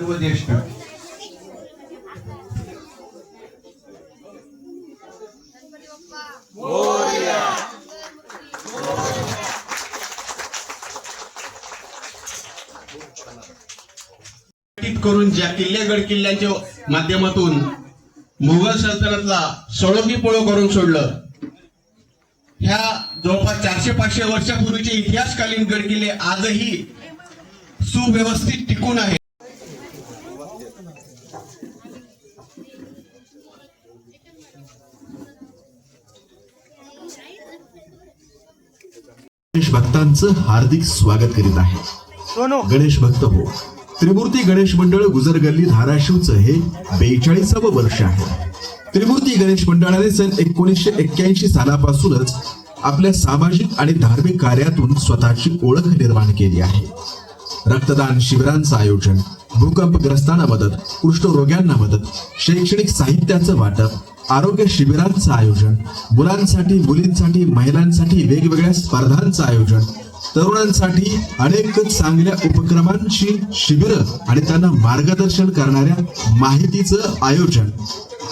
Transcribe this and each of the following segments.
सर्व ज्येष्ठ करून ज्या किल्ले गड किल्ल्यांच्या माध्यमातून मुघल सल्तनतला सळोगी पोळो करून सोडलं ह्या जवळपास चारशे पाचशे वर्षापूर्वीचे इतिहासकालीन गड किल्ले आजही सुव्यवस्थित टिकून आहेत. गणेश भक्तांचं हार्दिक स्वागत करीत आहे. गणेश भक्त हो. त्रिमूर्ती गणेश मंडळ गुजरगल्ली धाराशिवचं हे बेचाळीसावं वर्ष आहे. त्रिमूर्ती गणेश मंडळाने सन एकोणीसशे एक्क्याऐंशी सालापासूनच आपल्या सामाजिक आणि धार्मिक कार्यातून स्वतःची ओळख निर्माण केली आहे. रक्तदान शिबिरांचं आयोजन भूकंपग्रस्तांना मदत कुष्ठरोग्यांना मदत शैक्षणिक साहित्याचं वाटप आरोग्य शिबिरांचं आयोजन मुलांसाठी मुलींसाठी महिलांसाठी वेगवेगळ्या स्पर्धांचं आयोजन. तरुणांसाठी अनेक चांगल्या उपक्रमांची शिबिरं आणि त्यांना मार्गदर्शन करणाऱ्या माहितीचं आयोजन.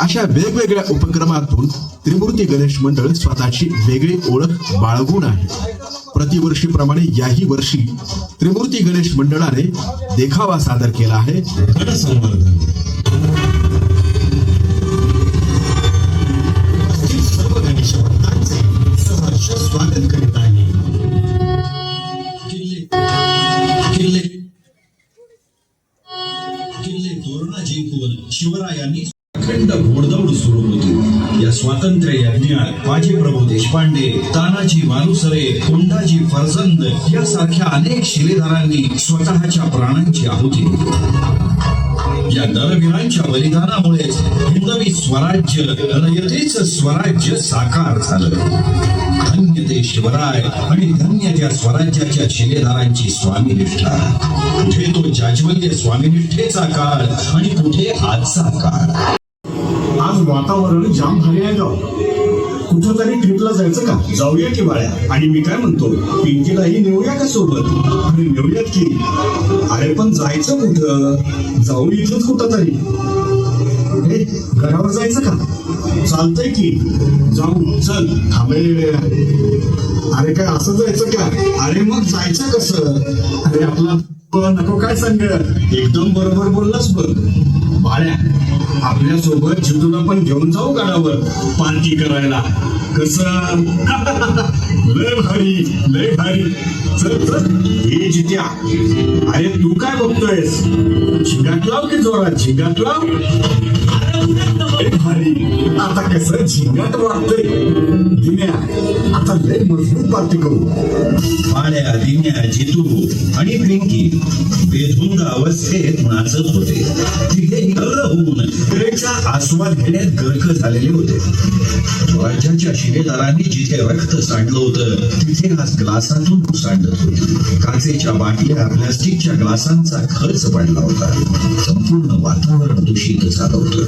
अशा वेगवेगळ्या उपक्रमातून त्रिमूर्ती गणेश मंडळ स्वतःची वेगळी ओळख बाळगून आहे. प्रतिवर्षीप्रमाणे याही वर्षी त्रिमूर्ती गणेश मंडळाने देखावा सादर केला आहे. अखंड सुरू होती. या स्वातंत्र्य यज्ञात बाजी प्रभू देशपांडे तानाजी मालुसरे कोंडाजी फरसंद यासारख्या अनेक शिलेदारांनी स्वतःच्या प्राणांची आहुती दिली. या नरवीरांच्या बलिदानामुळेच हिंदवी स्वराज्य रयतेच स्वराज्य साकार झालं. धन्य ते शिवराय आणि धन्य त्या स्वराज्याच्या शिलेदारांची स्वामीनिष्ठा. कुठे तो जाज्वल्य स्वामीनिष्ठेचा काळ आणि कुठे आजचा काळ? आज वातावरण जाम भारी आहे गाव. कुठं तरी ट्रिपला जायचं का? जाऊया की बाळ्या? आणि मी काय म्हणतो पिंकीलाही नेऊया का सोबत? आणि नेऊयात की. अरे पण जायचं कुठं? जाऊ इथंच कुठं तरी घरावर जायचं का? चालतंय की. जाऊ चल. थांबे अरे काय असं जायचं का? अरे मग जायचं कसं? अरे आपला नको काय सांग एकदम बरोबर बोललास बघ. बाळ्या आपल्यासोबत जितूला पण घेऊन जाऊ गडावर पार्टी करायला. कसं? लय भारी लय भारी. चल चल. हे जित्या. अरे तू काय बघतोयस? झिंगाट लाव की जोरात झिंगाट लाव. भारी. आता कस? झिंगाट वाटतंय दिन्या आता लय मजबूत पार्टी करू. पाड्या दिन्या जितू आणि पिंकी. बेधुंद अवस्थेत नाचत होते. तिथे निघालं होऊन क्रीडेचा आस्वाद घेण्यात गर्क झालेले होते. राज्याच्या शिलेदारांनी जिथे रक्त सांडलं होतं तिथे आज ग्लासातून सांडत होती. काचेच्या बाटल्या प्लास्टिकच्या ग्लासांचा खर्च पडला होता. संपूर्ण वातावरण दूषित झालं होतं.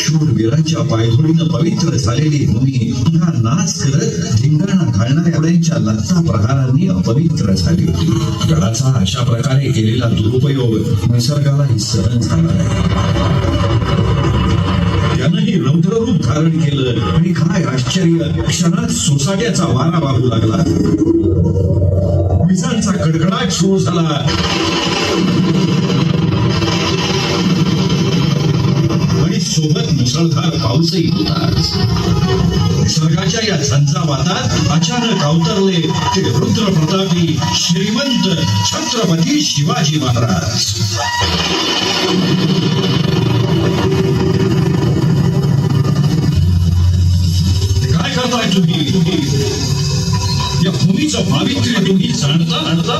शूरवीरांच्या पायधुळीनं पवित्र झालेली भूमी पुन्हा नाच करत धिंगाणा घालणाऱ्या लत्ता प्रहारांनी अपवित्र झाली होती. गडाचा अशा प्रकारे केलेला दुरुपयोग निसर्गालाही सहन झाला नाही. त्यानंही रूप धारण केलं आणि काय आश्चर्य क्षणात सोसाट्याचा वारा वाहू लागला. विजांचा कडकडाट सुरू झाला. आणि सोबत मुसळधार पाऊसही होता. निसर्गाच्या या झंझावातात अचानक अवतरले ते रुद्र प्रतापी श्रीमंत छत्रपती शिवाजी महाराज. या भूमीचं पावित्र्य तुम्ही जाणता जाणता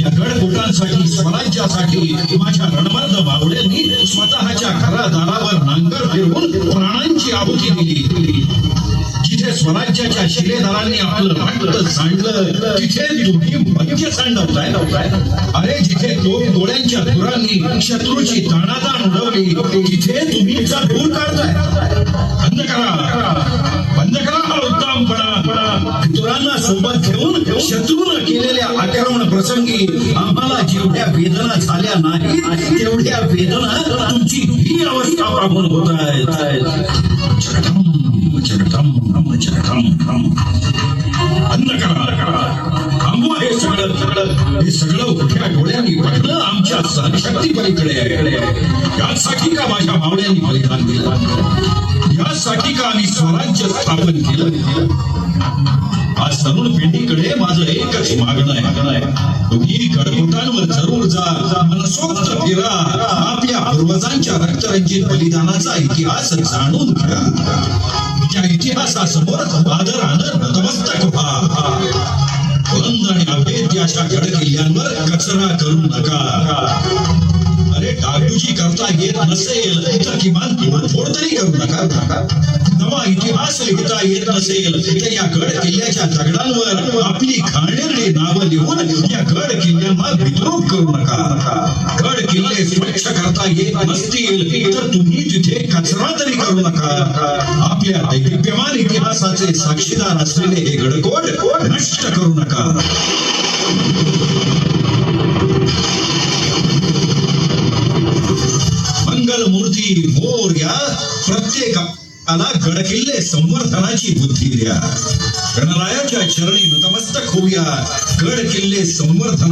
या गडगोटांसाठी स्वराज्यासाठी माझ्या रणबंद बावड्यांनी स्वतःच्या घरादारावर नांगर फिरवून प्राणांची आहुती दिली. जिथे स्वराज्याच्या शिलेदारांनी आपलं रक्त सांडलं तिथे तुम्ही मध्य सांडवताय अरे जिथे दोन डोळ्यांच्या धुरांनी शत्रूची दाणादाण उडवली तिथे तुम्ही दूर काढताय. अंधकारा वेदना सोबत घेऊन शत्रूनं केलेल्या आक्रमण प्रसंगी आम्हाला जेवढ्या वेदना झाल्या नाही तेवढ्या वेदना तुमची ही अवस्था प्राप्त होत आहे अन्न करा थांबवा हे सगळं सगळं. हे सगळं उठ्या डोळ्यांनी पाहिलं आमच्या शक्ती पलीकडे यासाठी का माझ्या मावळ्यांनी बलिदान दिलं? यासाठी का आम्ही स्वराज्य स्थापन केलं? आज तरुण पिढीकडे माझं एकच मागणं आहे. तुम्ही गडकोटांवर जरूर जा. मनसोक्त फिरा. आपल्या पूर्वजांच्या रक्तरंजित बलिदानाचा इतिहास जाणून घ्या. त्या इतिहासासमोर आदरानं नतमस्तक व्हा. बंद आणि अभेद्य अशा गड किल्ल्यांवर कचरा करू नका. अरे डागडुजी करता येत नसेल तर किमान किमान तोडफोड तरी करू नका. नवा इतिहास लिहिता येत नसेल तर या गड किल्ल्याच्या दगडांवर आपली घाणेरडी नावं लिहून या गड किल्ल्यांना विद्रूप करू नका. गड किल्ले स्वच्छ करता येत नसतील तर तुम्ही तिथे कचरा तरी करू नका. आपल्या दैदिप्यमान इतिहासाचे साक्षीदार असलेले हे गडकोट नष्ट करू नका. मंगल मूर्ती मोर या प्रत्येक प्रत्येकाला गडकिल्ले संवर्धनाची बुद्धी द्या गणरायाच्या चरणी नतमस्तक होऊया. गड किल्ले संवर्धन